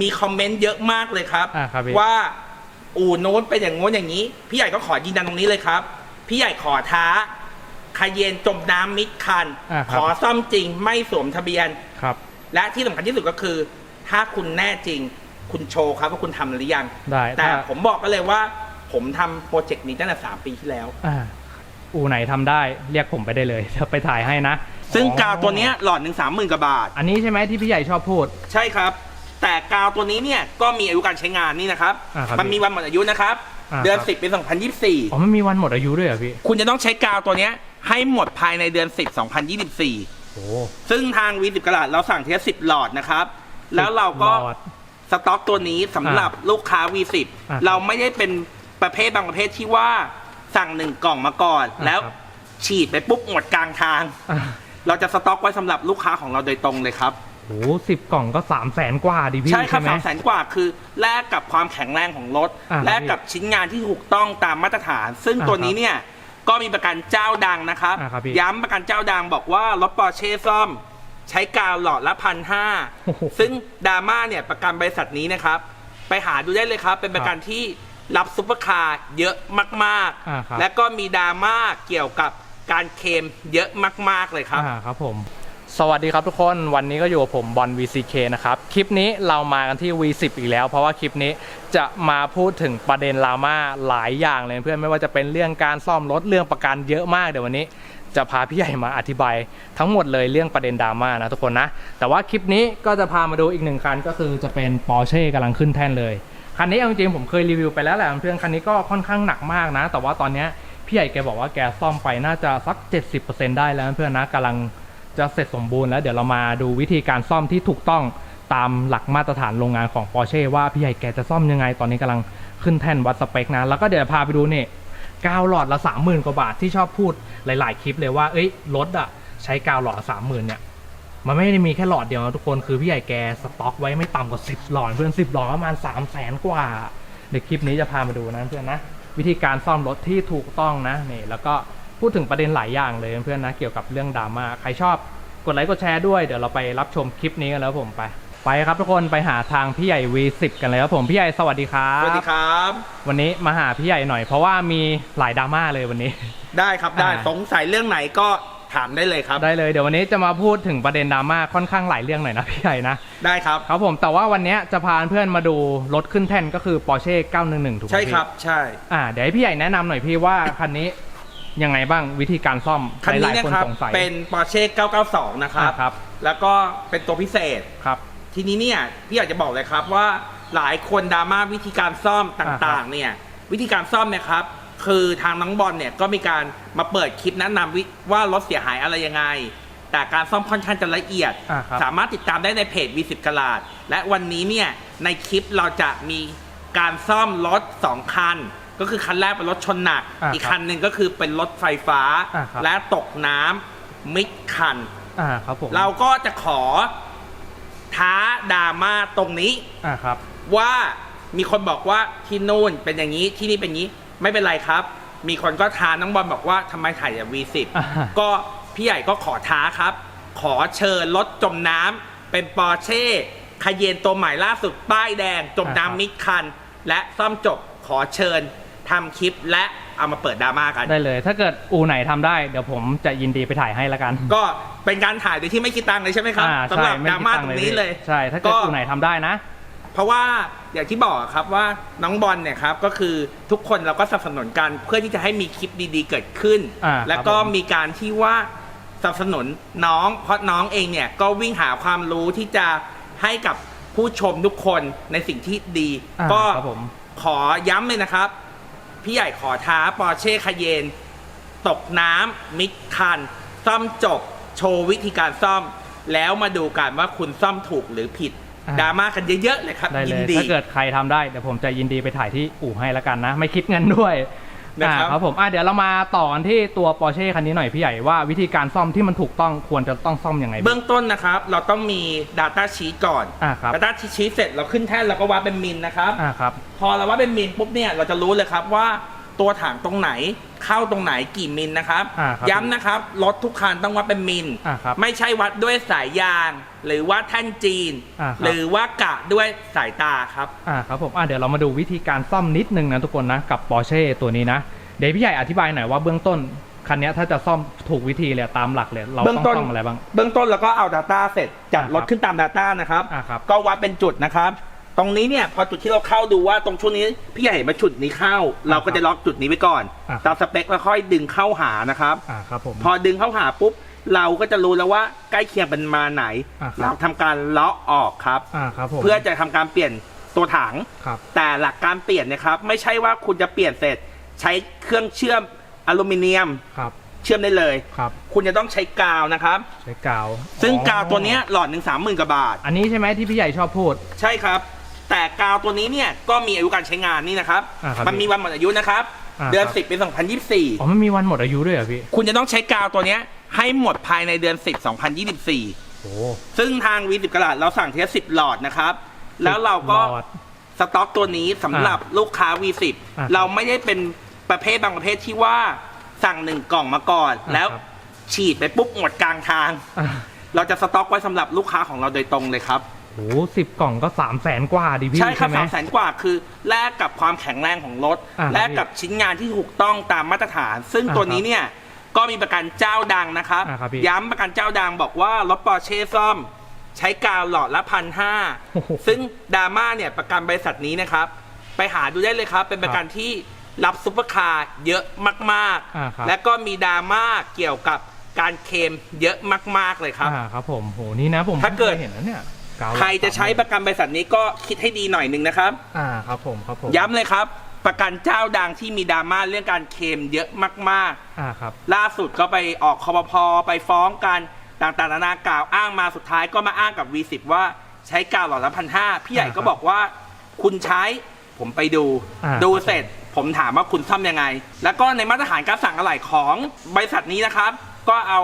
มีคอมเมนต์เยอะมากเลยครับ อ่าครับพี่ ว่าอู่โน้นเป็นอย่างโน้นอย่างนี้ พี่ใหญ่ก็ขอยืนยันตรงนี้เลยครับ พี่ใหญ่ขอท้าคาเยนจมน้ำมิดคัน อ่าครัขบ อซ่อมจริงไม่สวมทะเบียน ครับ และที่สำคัญที่สุดก็คือ ถ้าคุณแน่จริง คุณโชว์ครับว่าคุณทำหรือยัง ได้แต่ถ้า ผมบอกก็เลยว่า ผมทำโปรเจกต์นี้ตั้งแต่สามปีที่แล้ว อ่าอูไหนทำได้เรียกผมไปได้เลยจะไปถ่ายให้นะซึ่งอ๋อกาวตัวเนี้ยหลอดหนึ่งสามหมื่นกว่าบาท อันนี้ใช่ไหมที่พี่ใหญ่ชอบพูด ใช่ครับ แต่กาวตัวนี้เนี่ยก็มีอายุการใช้งานนี่นะครับ อ่าครับมันมีวันหมดอายุนะครับ อ่าเดือนครับ สิบปีสองพันยี่สิบสี่อ๋อมันมีวันหมดอายุด้วยเหรอพี่คุณจะต้องใช้กาวตัวเนี้ยให้หมดภายในเดือนสิบสองพันยี่สิบสี่โอ้ซึ่งทางวีสิบกระดาษเราสั่งทีละสิบหลอดนะครับ แล้วเราก็หลอด สต็อกตัวนี้สำหรับลูกค้า V10 อ่าเราไม่ได้เป็นประเภทบางประเภทที่ว่าสั่งหนึ่งกล่องมาก่อน อ่าแล้วครับ ฉีดไปปุ๊บหมดกลางทาง อะเราจะสต็อกไว้สำหรับลูกค้าของเราโดยตรงเลยครับ โอ้สิบกล่องก็สามแสนกว่าดิพี่ใช่ครับไหม สามแสนกว่าคือแลกกับความแข็งแรงของรถอ่าแลกกับชิ้นงานที่ถูกต้องตามมาตรฐาน ซึ่งอ่าตัวนี้เนี่ยก็มีประกันเจ้าดังนะครับ อ่าครับพี่ย้ำประกันเจ้าดังบอกว่ารถปอร์เช่ซ่อม ใช้กาวหลอดละพันห้าโอ้โหซึ่งดราม่าเนี่ยประกันบริษัทนี้นะครับ ไปหาดูได้เลยครับ เป็นประกันที่รับซุปเปอร์คาร์เยอะมากอ่าครับ ๆ และก็มีดราม่าเกี่ยวกับการเคลมเยอะมาก ๆเลยครับ อ่าครับผม สวัสดีครับทุกคนวันนี้ก็อยู่กับผมบอล VCK นะครับ คลิปนี้เรามากันที่ V10 อีกแล้ว เพราะว่าคลิปนี้จะมาพูดถึงประเด็นราม่าหลายอย่างเลยเพื่อนไม่ว่าจะเป็นเรื่องการซ่อมรถเรื่องประกันเยอะมากเดี๋ยววันนี้จะพาพี่ใหญ่มาอธิบาย ทั้งหมดเลยเรื่องประเด็นดราม่านะทุกคนนะ แต่ว่าคลิปนี้ก็จะพามาดูอีกหนึ่งคันก็คือจะเป็น Porsche กำลังขึ้นแท่นเลยคันนี้เอาจริงผมเคยรีวิวไปแล้วแหละเพื่อนคันนี้ก็ค่อนข้างหนักมากนะ แต่ว่าตอนนี้พี่ใหญ่แกบอกว่าแกซ่อมไปน่าจะสัก 70%ได้แล้วเพื่อนนะกำลัง จะเสร็จสมบูรณ์แล้วเดี๋ยวเรามาดูวิธีการซ่อมที่ถูกต้องตามหลักมาตรฐานโรงงานของ Porsche ว่าพี่ใหญ่แกจะซ่อมยังไง ตอนนี้กำลังขึ้นแท่นวัดสเปคนะ แล้วก็เดี๋ยวพาไปดูนี่กาวหลอดละสามหมื่นกว่าบาทที่ชอบพูดหลาย ๆ คลิปเลยว่าเอ้ยรถอะใช้กาวหลอดละสามหมื่นเนี่ยมันไม่ได้มีแค่หลอดเดียวนะทุกคนคือพี่ใหญ่แกสต็อกไว้ไม่ต่ำกว่าสิบหลอดเพื่อนสิบหลอดประมาณสามแสนกว่าเดี๋ยวคลิปนี้จะพามาดูนะเพื่อนนะวิธีการซ่อมรถที่ถูกต้องนะนี่แล้วก็ พูดถึงประเด็นหลายอย่างเลยเพื่อนนะเกี่ยวกับเรื่องดราม่าใครชอบกดไลค์กดแชร์ด้วยเดี๋ยวเราไปรับชมคลิปนี้กันแล้วผมไปไปครับทุกคนไปหาทางพี่ใหญ่ V10 กันเลยครับผมพี่ใหญ่สวัสดีครับสวัสดีครับ วันนี้มาหาพี่ใหญ่หน่อยเพราะว่ามีหลายดราม่าเลยวันนี้ ได้ครับได้อ่าสงสัยเรื่องไหนก็ถามได้เลยครับได้เลยเดี๋ยววันนี้จะมาพูดถึงประเด็นดราม่าค่อนข้างหลายเรื่องหน่อยนะพี่ใหญ่นะได้ครับครับผมแต่ว่าวันนี้จะพาเพื่อนมาดูรถขึ้นแท่นก็คือ Porsche 911 ถูกไหมใช่พี่ครับใช่อ่าเดี๋ยวให้พี่ใหญ่แนะนำหน่อยพี่ว่าคันนี้ ยังไงบ้างวิธีการซ่อมคันหนี้ลายๆนะคนครับสงสัย เป็น Porsche 992 นะครับ อ่าครับ แล้วก็เป็นตัวพิเศษ ครับ ทีนี้เนี่ยพี่อยากจะบอกเลยครับว่าหลายคนดราม่าวิธีการซ่อมตอ่าครั่างบๆเนี่ยวิธีการซ่อมเนี่ยครับ คือทางน้องบอลเนี่ยก็มีการมาเปิดคลิปแนะนำวิว่ารถเสียหายอะไรยังไง แต่การซ่อมค่อนข้างจะละเอียด อ่าครับ สามารถติดตามได้ในเพจ V10 กลาด และวันนี้เนี่ยในคลิปเราจะมีการซ่อมรถ 2 คัน ก็คือคันแรกเป็นรถชนหนัก อ่าอีกครับคันหนึ่งก็คือเป็นรถไฟฟ้า อ่าครับ และตกน้ำมิดคัน อ่าครับผมเราก็จะขอท้าดราม่าตรงนี้ อ่าครับ ว่ามีคนบอกว่าที่นู่นเป็นอย่างนี้ที่นี่เป็นอย่างนี้ไม่เป็นไรครับ มีคนก็ท้าน้องบอลบอกว่าทำไมถ่ายอย่าง V10 อ่าก็พี่ใหญ่ก็ขอท้าครับ ขอเชิญรถจมน้ำเป็นปอร์เช่คาเยนตัวใหม่ล่าสุดป้ายแดง จมน้ำมิดคัน และซ่อมจบขอเชิญ ทำคลิปและเอามาเปิดดราม่ากัน ได้เลย ถ้าเกิดอูไหนทำได้เดี๋ยวผมจะยินดีไปถ่ายให้ละกัน ก็เป็นการถ่ายโดยที่ไม่คิดตังค์เลยใช่ไหมครับอ่าสำหรับใช่ดราม่าคิตตัรงนี้เลย ใช่ ถ้าเกิดอูไหนทำได้นะ เพราะว่าอย่างที่บอกครับว่าน้องบอลเนี่ยครับก็คือทุกคนเราก็สนับสนุนกันเพื่อที่จะให้มีคลิปดีๆเกิดขึ้น อ่าแล้วก็ครับผม มีการที่ว่าสนับสนุนน้อง เพราะน้องเองเนี่ยก็วิ่งหาความรู้ที่จะให้กับผู้ชมทุกคนในสิ่งที่ดี อ่าก็ครับผม ขอย้ำเลยนะครับ พี่ใหญ่ขอท้าปอร์เช่คาเยน ตกน้ำมิดคัน ซ่อมจบ โชว์วิธีการซ่อม แล้วมาดูกันว่าคุณซ่อมถูกหรือผิดอ่า ดราม่ากันเยอะๆเลยครับได้ยิเลนย ดี ถ้าเกิดใครทำได้ เดี๋ยวผมจะยินดีไปถ่ายที่อู่ให้ละกันนะ ไม่คิดเงินด้วย นะครับอ่าครับผมอะเดี๋ยวเรามาต่อกันที่ตัว Porsche คันนี้หน่อยพี่ใหญ่ว่าวิธีการซ่อมที่มันถูกต้องควรจะต้องซ่อมยังไงบ้างเบื้องต้นนะครับ เราต้องมี Data Sheet ก่อน อ่าครับ Data Sheet เสร็จเราขึ้นแท่นเราก็วัดเป็นมิลนะครับ อ่าครับ พอเราวัดเป็นมิลปุ๊บเนี่ยเราจะรู้เลยครับว่า ตัวถังตรงไหน เข้าตรงไหนกี่มิลนะครับ อ่าครับย้ำนะครับรถทุกคันต้องวัดเป็นมิล อ่าครับไม่ใช่วัดด้วยสายยาง หรือว่าแท่นจีน อ่าครับ หรือว่ากะด้วยสายตาครับ อ่าครับผมอ่าเดี๋ยวเรามาดูวิธีการซ่อมนิดนึงนะทุกคนนะ กับ Porsche ตัวนี้นะ เดี๋ยวพี่ใหญ่อธิบายหน่อยว่าเบื้องต้น คันเนี้ยถ้าจะซ่อมถูกวิธีเลยตามหลักเลย เราเบื้ต้อองงต้นซ่อมอะไรบ้าง เบื้องต้นเราก็เอา Data เสร็จจัดอ่าครับรถขึ้นตาม Data นะครับ อ่าครับก็วัดเป็นจุดนะครับ ตรงนี้เนี่ยพอจุดที่เราเข้าดูว่าตรงช่วงนี้พี่ใหญ่เห็นมาจุดนี้เข้า เราก็จะล็อกจุดนี้ไว้ก่อน อ่าตามสเปคแล้วค่อยดึงเข้าหานะครับ อ่าครับผม พอดึงเข้าหาปุ๊บ เราก็จะรู้แล้วว่าใกล้เคียงเป็นมาไหน อ่าครับ เราทำการเลาะออกครับ อ่าครับผมเพื่อจะทำการเปลี่ยนตัวถัง ครับแต่หลักการเปลี่ยนเนะครับ ไม่ใช่ว่าคุณจะเปลี่ยนเสร็จ ใช้เครื่องเชื่อมอลูมิเนียม ครับเชื่อมได้เลย ครับคุณจะต้องใช้กาวนะครับ ใช้กาวซึ่งอ๋อกาวตัวเนี้ยหลอดหนึ่งสามหมื่นกว่าบาท อันนี้ใช่ไหมที่พี่ใหญ่ชอบพูด ใช่ครับ แต่กาวตัวนี้เนี่ยก็มีอายุการใช้งานนี่นะครับ อ่าครับมันมีวันหมดอายุนะครับ อ่าเดือนครับ สิบปีอ๋อมันมีวันหมดอายุด้วยเหรอพี่2024 คุณจะต้องใช้กาวตัวเนี้ยให้หมดภายในเดือน 10 2024 โอ้ซึ่งทาง V10 กระดาษเราสั่งเทส10หลอดนะครับ แล้วเราก็ หลอด สต็อกตัวนี้สำหรับลูกค้า V10 อ่าเราไม่ได้เป็นประเภทบางประเภทที่ว่าสั่งหนึ่งกล่องมาก่อน อ่าแล้วครับ ฉีดไปปุ๊บหมดกลางทาง อ่าเราจะสต็อกไว้สำหรับลูกค้าของเราโดยตรงเลยครับโหสิบกล่องก็สามแสนกว่าดิพี่ใช่ครับไหม สามแสนกว่าคือแลกกับความแข็งแรงของรถอ่าครับแลกกับชิ้นงานที่ถูกต้องตามมาตรฐาน ซึ่งอ่าตัวนี้เนี่ยก็มีประกันเจ้าดังนะครับ อ่าครับพี่ย้ำประกันเจ้าดังบอกว่ารถปอร์เช่ซ่อม ใช้กาวหลอดละพันห้าโอ้โหซึ่งดราม่าเนี่ยประกันบริษัทนี้นะครับ ไปหาดูได้เลยครับ เป็นประกันที่รับซุปเปอร์คาร์เยอะมากอ่าครับ และก็มีดราม่าเกี่ยวกับการเคลมเยอะมาก ๆเลยครับ อ่าครับผมโหนี่นะผมถ้าเกิด พิ่งคยเห็นนะเนี่ย กาวใครจะใช้ประกันบริษัทนี้ก็คิดให้ดีหน่อยหนึ่งนะครับ อ่าครับผมครับผมย้ำเลยครับ ประกันเจ้าดังที่มีดราม่าเรื่องการเคลมเยอะมากอ่าครับ ๆ ล่าสุดก็ไปออกคอปพอไปฟ้องกันต่างๆนานากล่าวอ้างมาสุดท้ายก็มาอ้างกับ V10 ว่าใช้กาวหลอดละพันห้าพี่ใหญ่ก็บอกว่า คุณใช้ผมไปดู อ่า ดูเสร็จ ผมถามว่าคุณซ่อมยังไง แล้วก็ในมาตรฐานการสั่งอะไหล่ของบริษัทนี้นะครับ ก็เอา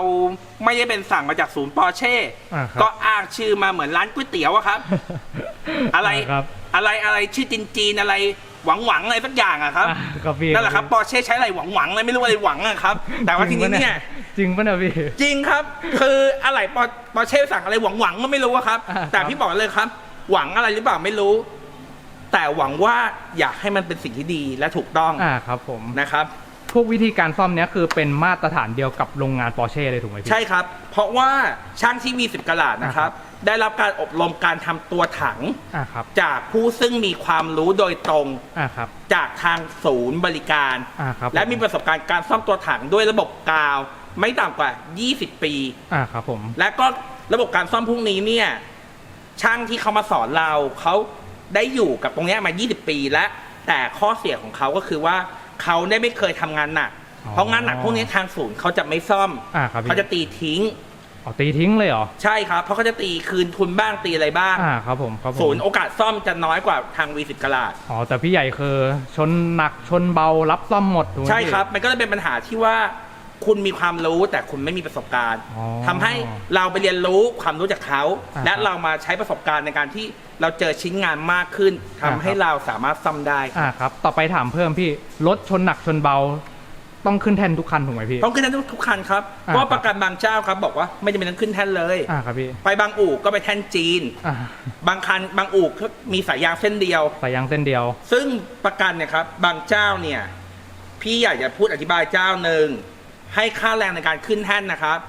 ไม่ได้เป็นสั่งมาจากศูนย์ปอร์เช่ อ่าครับ ก็อ้างชื่อมาเหมือนร้านก๋วยเตี๋ยวอะครับ อะไราครับอะไรอะไรชื่อจีนจีนๆอะไรหวังหวังๆอะไรสักอย่างอะครับ อ่าครับพี่นั่นแหละครับปอร์เช่ใช้อะไรหวังหวังๆอะไรไม่รู้อะไรหวังอะครับ แต่ว่าทีนี้เนี่ย จริงปะเนี่ยพี่ จริงครับ คืออะไรปอปอร์เช่สั่งอะไรหวังหวังๆก็ไม่รู้อะครับ อ่าแต่ครับพี่บอกเลยครับ หวังอะไรหรือเปล่าไม่รู้ แต่หวังว่าอยากให้มันเป็นสิ่งที่ดีและถูกต้องอ่าครับผม นะครับ พวกวิธีการซ่อมเนี้ยคือเป็นมาตรฐานเดียวกับโรงงานปอร์เช่เลยถูกไหมพี่ ใช่ครับ เพราะว่าช่างที่มีสิบกะลาดนะครับอ่าครัได้รับการอบรมการทำตัวถัง อ่าครับ จากผู้ซึ่งมีความรู้โดยตรง อ่าครับ จากทางศูนย์บริการ อ่าครับและมีประสบการณ์การซ่อมตัวถังด้วยระบบกาว ไม่ต่ำกว่า 20 ปี อ่าครับผม และก็ระบบการซ่อมพวกนี้เนี่ย ช่างที่เขามาสอนเราเขาได้อยู่กับตรงเนี้ยมา 20 ปีแล้วแต่ข้อเสียของเขาก็คือว่า เขาได้ไม่เคยทำงานหนัก อ๋อเพราะงานหนักพวกนี้ทางศูนย์เขาจะไม่ซ่อมอ่าครับพี่ เขาจะตีทิ้ง อ๋อตีทิ้งเลยเหรอ ใช่ครับ เพราะเขาจะตีคืนทุนบ้างตีอะไรบ้าง อ่าครับผมครับผมศูนย์โอกาสซ่อมจะน้อยกว่าทาง V10 กะลาด อ๋อแต่พี่ใหญ่คือชนหนักชนเบารับซ่อมหมดถูกไหมใช่พี่ ครับ มันก็เลยเป็นปัญหาที่ว่า คุณมีความรู้แต่คุณไม่มีประสบการณ์อ๋อทำให้เราไปเรียนรู้ความรู้จากเขา อ่าและเรามาใช้ประสบการณ์ในการที่เราเจอชิ้นงานมากขึ้นทำให้อ่าครับเราสามารถซ่อมได้ อ่าครับ ต่อไปถามเพิ่มพี่ รถชนหนักชนเบา ต้องขึ้นแท่นทุกคันถูกไหมพี่ ต้องขึ้นแท่นทุกคันครับอ่าเพราะประกันบางเจ้าครับบอกว่าไม่จำเป็นต้องขึ้นแท่นเลย อ่าครับพี่ ไปบางอู่ก็ไปแท่นจีน อ่าบางคันบางอู่ก็มีสายยางเส้นเดียว สายยางเส้นเดียว ซึ่งประกันเนี่ยครับบางเจ้าเนี่ย พี่อยากจะพูดอธิบายเจ้าหนึ่ง ให้ค่าแรงในการขึ้นแท่นนะครับ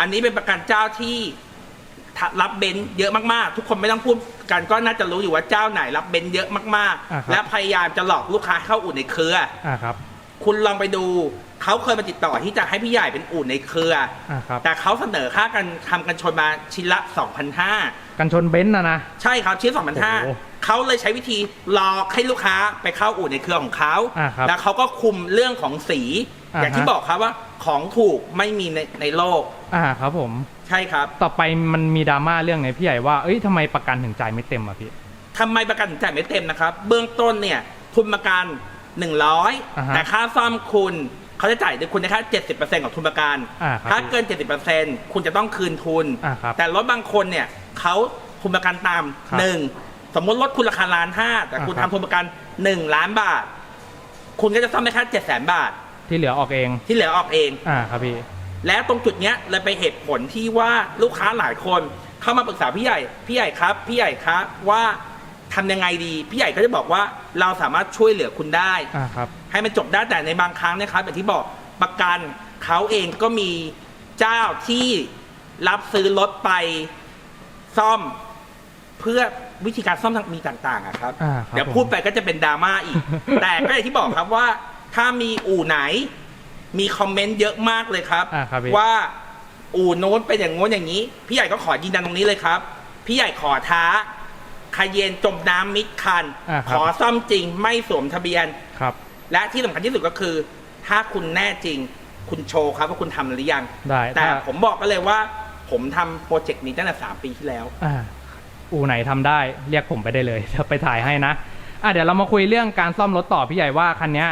อันนี้เป็นประกันเจ้าที่รับเบนซ์เยอะมากๆ ทุกคนไม่ต้องพูดกันก็น่าจะรู้อยู่ว่าเจ้าไหนรับเบนซ์เยอะมากอ่าครับ ๆ และพยายามจะหลอกลูกค้าเข้าอู่ในเครือ อ่าครับ คุณลองไปดูเขาเคยมาติดต่อที่จะให้พี่ใหญ่เป็นอู่ในเครือ อ่าครับ แต่เขาเสนอค่ากันทำกันชนมาชิ้นละ 2,500 กันชนเบนซ์นะนะ ใช่ครับชิ้นโอ้โห2,500เขาเลยใช้วิธีหลอกให้ลูกค้าไปเข้าอู่ในเครือของเขา อ่าครับ แล้วเขาก็คุมเรื่องของสี อ่าอย่างที่ฮะบอกครับว่าของถูกไม่มีในในโลก อ่าครับผม ใช่ครับ ต่อไปมันมีดราม่าเรื่องไหนพี่ใหญ่ว่า เอ้ยทำไมประกันถึงจ่ายไม่เต็มอะพี่ทำไมประกันถึงจ่ายไม่เต็มนะครับ เบื้องต้นเนี่ยทุนประกันอ่า100ฮะแต่ค่าซ่อมคุณเขาจะจ่ายด้วยคุณได้แค่70%ของทุนประกันอ่าครับถ้าเกิน 70%คุณจะต้องคืนทุนอ่าครับแต่รถบางคนเนี่ยเขาทุนประกันตามครับหนึ่งสมมติรถคุณราคาล้านห้าแต่คุณอ่าครับทำทุนประกัน1ล้านบาท คุณก็จะซ่อมได้แค่เจ็ดแสนบาท ที่เหลือออกเอง ที่เหลือออกเอง อ่าครับพี่ แล้วตรงจุดเนี้ยเลยไปนเหตุผลที่ว่าลูกค้าหลายคนเข้ามาปรึกษาพี่ใหญ่ พี่ใหญ่ครับ พี่ใหญ่ครับว่าทำยังไงดี พี่ใหญ่ก็จะบอกว่าเราสามารถช่วยเหลือคุณได้ อ่าครับ ให้มันจบได้แต่ในบางครั้งนะครับอย่างที่บอกประกันเขาเองก็มีเจ้าที่รับซื้อรถไปซ่อม เพื่อวิธีการซ่อมมีต่างๆอะครับ อ่าครับเดี๋ยวผมพูดไปก็จะเป็นดราม่าอีก แต่ก็อย่างที่บอกครับว่า ถ้ามีอู่ไหน มีคอมเมนต์เยอะมากเลยครับ อ่าครับพี่ ว่าอู่โน้นเป็นอย่างโน้นอย่างนี้ พี่ใหญ่ก็ขอยืนยันตรงนี้เลยครับ พี่ใหญ่ขอท้าคาเยนจมน้ำมิดคัน อ่าคขรับอซ่อมจริงไม่สวมทะเบียน ครับ และที่สำคัญที่สุดก็คือ ถ้าคุณแน่จริง คุณโชว์ครับว่าคุณทำหรือยัง ได้แต่ถ้า ผมบอกก็เลยว่า ผมทำโปรเจกต์นี้ตั้งแต่สามปีที่แล้ว อ่าอู่ไหนทำได้เรียกผมไปได้เลยเดี๋ยวไปถ่ายให้นะ อะเดี๋ยวเรามาคุยเรื่องการซ่อมรถต่อพี่ใหญ่ว่าคันเนี้ย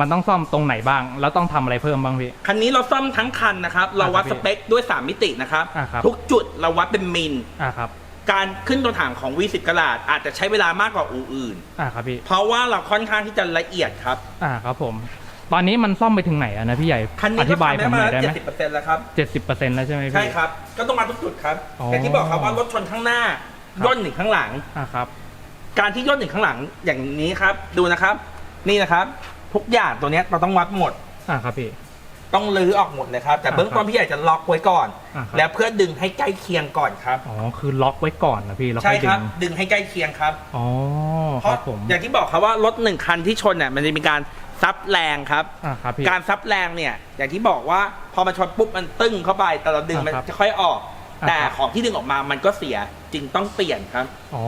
มันต้องซ่อมตรงไหนบ้าง แล้วต้องทำอะไรเพิ่มบ้างพี่ คันนี้เราซ่อมทั้งคันนะครับ เราวัดอ่าคสรับเปคด้วย 3 มิตินะครับ อ่าครับ ทุกจุดเราวัดเป็นมิล อ่าครับ การขึ้นตัวถังของ V10 กระลาดอาจจะใช้เวลามากกว่าอู่อื่น อ่าครับพี่ เพราะว่าเราค่อนข้างที่จะละเอียดครับ อ่าครับผม ตอนนี้มันซ่อมไปถึงไหนอะนะพี่ใหญ่ คันนี้อก็ธิบายทำผได้มหมาน่อยได้ไหมเจ็ดสิบเปอร์เซ็นต์แล้วครับ เจ็ดสิบเปอร์เซ็นต์แล้วใช่ไหมพี่ ใช่ครับ ก็ต้องมาทุกจุดครับอ๋ออย่างที่บอกครับว่ารถชนข้างหน้าครับ ย่นหนึ่งข้างหลัง อ่าครับ การที่ย่นหนึ่งข้างหลังอย่างนี้ครับ ดูนะครับ นี่นะครับ ทุกอย่างตัวเนี้ยเราต้องวัดหมด อ่าครับพี่ ต้องลื้อออกหมดเลยครับ แต่อ่าเบื้องต้นพี่ใหญ่จะล็อกไว้ก่อน อ่าครับ แล้วเพื่อดึงให้ใกล้เคียงก่อนครับ อ๋อคือล็อกไว้ก่อนนะพี่แล้วใช่ค่อยคดึรับ งดึงให้ใกล้เคียงครับ อ๋อเพครัราะบผมอย่างที่บอกครับว่ารถหนึ่งคันที่ชนเนี่ยมันจะมีการซับแรงครับ อ่าครับพี่ การซับแรงเนี่ย อย่างที่บอกว่าพอมันชนปุ๊บมันตึ้งเข้าไปแต่เราดึงมันอ่าครับ จะค่อยออกอ่า แต่ครับของที่ดึงออกมามันก็เสียจึงต้องเปลี่ยนครับอ๋อ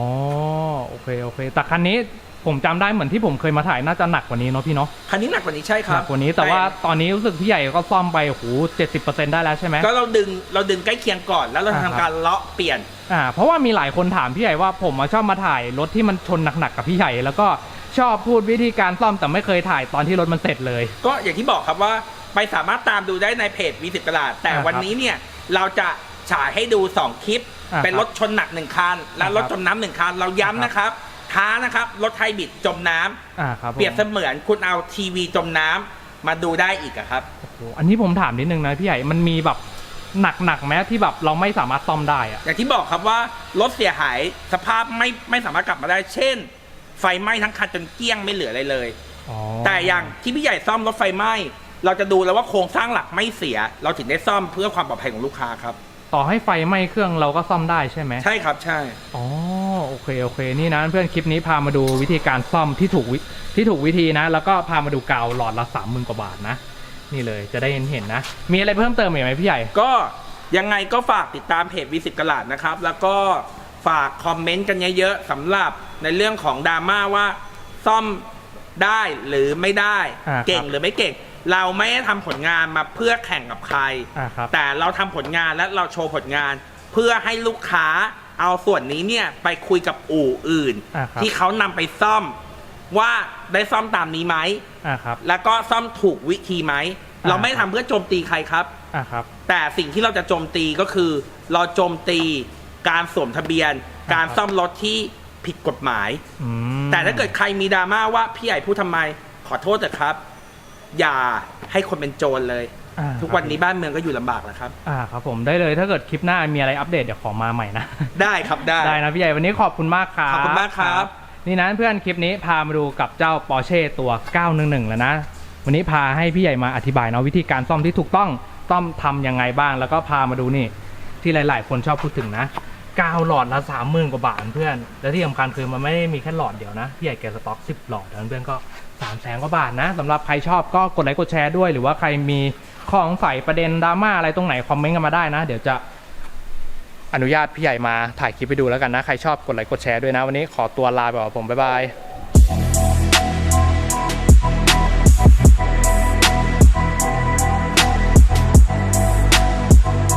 โอเคโอเค แต่คันนี้ผมจำได้เหมือนที่ผมเคยมาถ่ายน่าจะหนักกว่านี้เนาะพี่เนาะคันนี้หนักกว่านี้ใช่คหรันับกกว่านี้แต่ว่าตอนนี้รู้สึกพี่ใหญ่ก็ซ่อมไปโอ้โหเจ็ดสิบเปอร์เซ็นต์ได้แล้วใช่ไหมก็เราดึงเราดึงใกล้เคียงก่อนแล้วเราอ่าทำครับการเลาะเปลี่ยนอ่าเพราะว่ามีหลายคนถามพี่ใหญ่ว่าผมอะชอบมาถ่ายรถที่มันชนหนักๆกับพี่ใหญ่แล้วก็ชอบพูดวิธีการซ่อมแต่ไม่เคยถ่ายตอนที่รถมันเสร็จเลย ก็อย่างที่บอกครับว่าไปสามารถตามดูได้ในเพจวีสิบกระดาษแต่อ่าครับวันนี้เนี่ยเราจะ ฉายให้ดู 2 คลิป อ่าเป็นรถชนหนักหนึ่งคัน และอ่าครับรถจมน้ำหนึ่งคัน เราย้ำนะครับ ท้านะครับ รถไทยบิดจมน้ำอ่าครับผม เปรียบเสมือนคุณเอาทีวีจมน้ำมาดูได้อีกอะครับ โอ้โหอันนี้ผมถามนิดนึงนะพี่ใหญ่มันมีแบบหนักๆไหมที่แบบเราไม่สามารถซ่อมได้อะ อย่างที่บอกครับว่ารถเสียหายสภาพไม่ไม่สามารถกลับมาได้ เช่น ไฟไหม้ทั้งคันจนเกลี้ยงไม่เหลืออะไรเลยอ๋อแต่อย่างที่พี่ใหญ่ซ่อมรถไฟไหม้ เราจะดูแล้วว่าโครงสร้างหลักไม่เสีย เราถึงได้ซ่อมเพื่อความปลอดภัยของลูกค้าครับ ต่อให้ไฟไหม้เครื่องเราก็ซ่อมได้ใช่ไหมใช่ครับใช่ อ๋อโอเคโอเค นี่นะเพื่อนคลิปนี้พามาดูวิธีการซ่อมที่ถูกวิที่ถูกวิธีนะ แล้วก็พามาดูกาวหลอดละสามหมื่นกว่าบาทนะ นี่เลยจะได้เห็นเห็นนะ มีอะไรเพิ่มเติมอีกไหมพี่ใหญ่ ก็ยังไงก็ฝากติดตามเพจวิสิตกลาดนะครับ แล้วก็ฝากคอมเมนต์กันเยอะๆสำหรับในเรื่องของดราม่าว่าซ่อมได้หรือไม่ได้ อ่าครับ เก่งหรือไม่เก่ง เราไม่ได้ทำผลงานมาเพื่อแข่งกับใคร อ่าครับ แต่เราทำผลงานและเราโชว์ผลงาน เพื่อให้ลูกค้าเอาส่วนนี้เนี่ยไปคุยกับอู่อื่น อ่าครับ ที่เขานำไปซ่อมว่าได้ซ่อมตามนี้ไหม อ่าครับ แล้วก็ซ่อมถูกวิธีไหมอ่าเราไม่ทำเพื่อโจมตีใครครับ อ่าครับ แต่สิ่งที่เราจะโจมตีก็คือ เราโจมตีการสวมทะเบียนครับการซ่อมรถที่ผิดกฎหมาย อืมแต่ถ้าเกิดใครมีดราม่าว่าพี่ใหญ่พูดทำไม ขอโทษเถอะครับ อย่าให้คนเป็นโจรเลย อ่าทุกวันนี้บ้านเมืองก็อยู่ลำบากแล้วครับ อ่าครับผมได้เลยถ้าเกิดคลิปหน้ามีอะไรอัปเดตเดี๋ยวขอมาใหม่นะ ได้ครับได้ ได้นะพี่ใหญ่วันนี้ขอบคุณมากครับขอบคุณมากครับ นี่นะเพื่อนคลิปนี้พามาดูกับเจ้า Porsche ตัว 911 แล้วนะ วันนี้พาให้พี่ใหญ่มาอธิบายเนาะวิธีการซ่อมที่ถูกต้องซ่อมทำยังไงบ้าง แล้วก็พามาดูนี่ที่หลาย ๆ คนชอบพูดถึงนะ กาวหลอดละสามหมื่นกว่าบาทเพื่อน และที่สำคัญคือมันไม่ได้มีแค่หลอดเดียวนะ พี่ใหญ่แกสต็อก10หลอดนเพื่อนก็3ามแสนกว่าบาทนะสำหรับใครชอบก็กดไลค์กดแชร์ด้วย หรือว่าใครมีข้อสงสัยประเด็นดราม่าอะไรตรงไหนคอมเมนต์กันมาได้นะ เดี๋ยวจะอนุญาตพี่ใหญ่มาถ่ายคลิปไปดูแล้วกันนะ ใครชอบกดไลค์กดแชร์ด้วยนะ วันนี้ขอตัวลาไปก่อนผมบ๊ายบาย